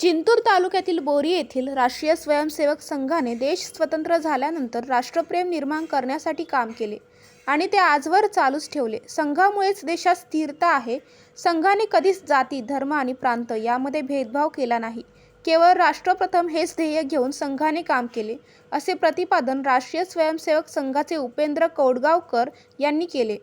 जिंतूर तालुक्यातील बोरी येथील राष्ट्रीय स्वयंसेवक संघाने देश स्वतंत्र झाल्यानंतर राष्ट्रप्रेम निर्माण करण्यासाठी काम केले आणि ते आजवर चालूच ठेवले. संघामुळेच देशात स्थिरता आहे. संघाने कधीच जाती धर्म आणि प्रांत यामध्ये भेदभाव केला नाही. केवळ राष्ट्रप्रथम हेच ध्येय घेऊन संघाने काम केले असे प्रतिपादन राष्ट्रीय स्वयंसेवक संघाचे उपेंद्र कौडगावकर यांनी केले.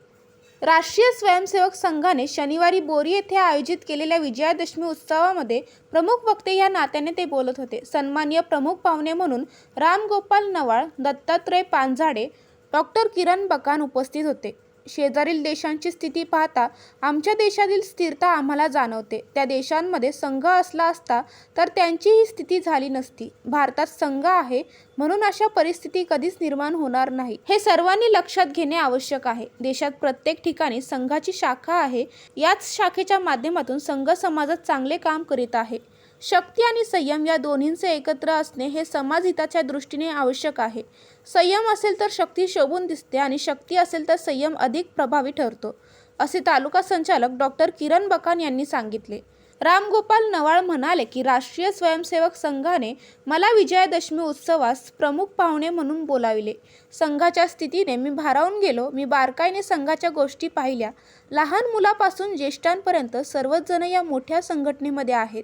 राष्ट्रीय स्वयंसेवक संघाने शनिवारी बोरी येथे आयोजित केलेल्या विजयादशमी उत्सवामध्ये प्रमुख वक्ते या नात्याने ते बोलत होते. सन्मान्य प्रमुख पाहुणे म्हणून रामगोपाल नवाळ दत्तात्रय पानझाडे डॉक्टर किरण बकान उपस्थित होते. शेजारील देशांची स्थिती पाहता आमच्या देशातील स्थिरता आम्हाला जाणवते. त्या देशांमध्ये संघ असला असता तर त्यांची ही स्थिती झाली नसती. भारतात संघ आहे म्हणून अशा परिस्थिती कधीच निर्माण होणार नाही. हे सर्वांनी लक्षात घेणे आवश्यक आहे. देशात प्रत्येक ठिकाणी संघाची शाखा आहे. याच शाखेच्या माध्यमातून संघ समाजात चांगले काम करीत आहे. शक्ती आणि संयम या दोन्हींचे एकत्र असणे हे समाज हिताच्या दृष्टीने आवश्यक आहे. संयम असेल तर शक्ती शोभून दिसते आणि शक्ती असेल तर संयम अधिक प्रभावी ठरतो असे तालुका संचालक डॉक्टर किरण बकान यांनी सांगितले. रामगोपाल नवाळ म्हणाले की राष्ट्रीय स्वयंसेवक संघाने मला विजयादशमी उत्सवास प्रमुख पाहुणे म्हणून बोलाविले. संघाच्या स्थितीने मी भारावून गेलो. मी बारकाईने संघाच्या गोष्टी पाहिल्या. लहान मुलापासून ज्येष्ठांपर्यंत सर्वच जण या मोठ्या संघटनेमध्ये आहेत.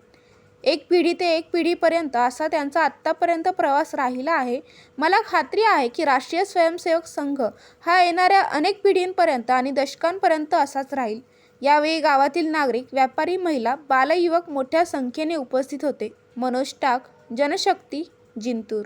एक पिढी ते एक पिढीपर्यंत असा त्यांचा आत्तापर्यंत प्रवास राहिला आहे. मला खात्री आहे की राष्ट्रीय स्वयंसेवक संघ हा येणाऱ्या अनेक पिढींपर्यंत आणि दशकांपर्यंत असाच राहील. यावेळी गावातील नागरिक व्यापारी महिला बालयुवक मोठ्या संख्येने उपस्थित होते. मनोज टाक जनशक्ती जिंतूर.